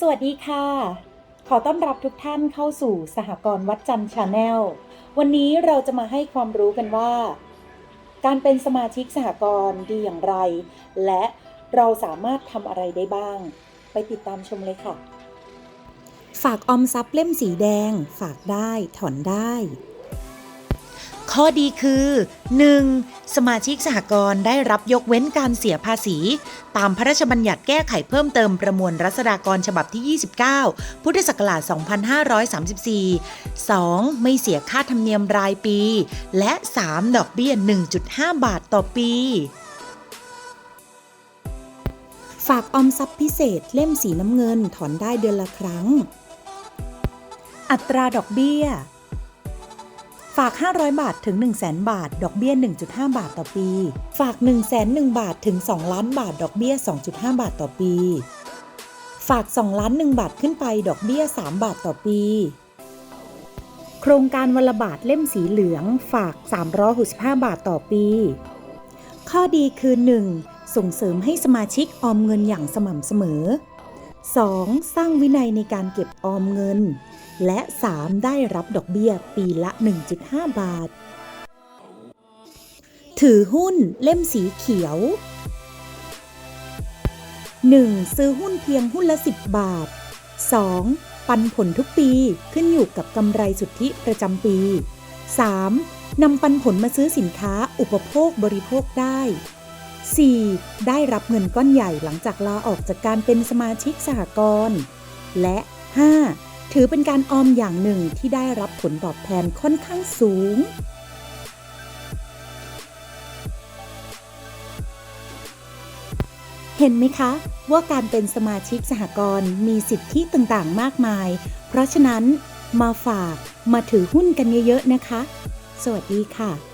สวัสดีค่ะ ขอต้อนรับทุกท่านเข้าสู่สหกรณ์วัดจันทร์ชาแนล วันนี้เราจะมาให้ความรู้กันว่า การเป็นสมาชิกสหกรณ์ดีอย่างไร และเราสามารถทำอะไรได้บ้าง ไปติดตามชมเลยค่ะ ฝากออมทรัพย์เล่มสีแดง ฝากได้ถอนได้ ข้อดีคือ 1. สมาชิกสหกรณ์ได้รับยกเว้นการเสียภาษี ตามพระราชบัญญัติแก้ไขเพิ่มเติมประมวลรัษฎากรฉบับที่ 29 พุทธศักราช 2534 2. ไม่เสียค่าธรรมเนียมรายปี และ 3. ดอกเบี้ย 1.5 บาทต่อปีฝากออมทรัพย์พิเศษเล่มสีน้ำเงินถอนได้เดือนละครั้ง อัตราดอกเบี้ย ฝาก 500 บาทถึง 100,000 บาท ดอกเบี้ย 1.5 บาทต่อปี ฝาก 101บาทถึง 2 ล้านบาท ดอกเบี้ย 2.5 บาทต่อปี ฝาก 2 ล้าน 1 บาทขึ้นไป ดอกเบี้ย 3 บาทต่อปี โครงการวันละบาทเล่มสีเหลือง ฝาก 365 บาทต่อปี ข้อดีคือ 1. ส่งเสริมให้สมาชิกออมเงินอย่างสม่ำเสมอ 2. สร้างวินัยในการเก็บออมเงิน และ 3. ได้รับดอกเบี้ยปีละ 1.5 บาท ถือหุ้นเล่มสีเขียว 1. ซื้อหุ้นเพียงหุ้นละ 10 บาท 2. ปันผลทุกปีขึ้นอยู่กับกำไรสุทธิประจำปี 3. นำปันผลมาซื้อสินค้าอุปโภคบริโภคได้ 4. ได้รับเงินก้อนใหญ่หลังจากลาออกจากการเป็นสมาชิกสหกรณ์และ 5. ถือเป็นการออมอย่างหนึ่งที่ได้รับผลตอบแทนค่อนข้างสูง เห็นไหมคะ ว่าการเป็นสมาชิกสหกรณ์มีสิทธิต่างๆ มากมาย เพราะฉะนั้นมาฝากมาถือหุ้นกันเยอะๆนะคะ สวัสดีค่ะ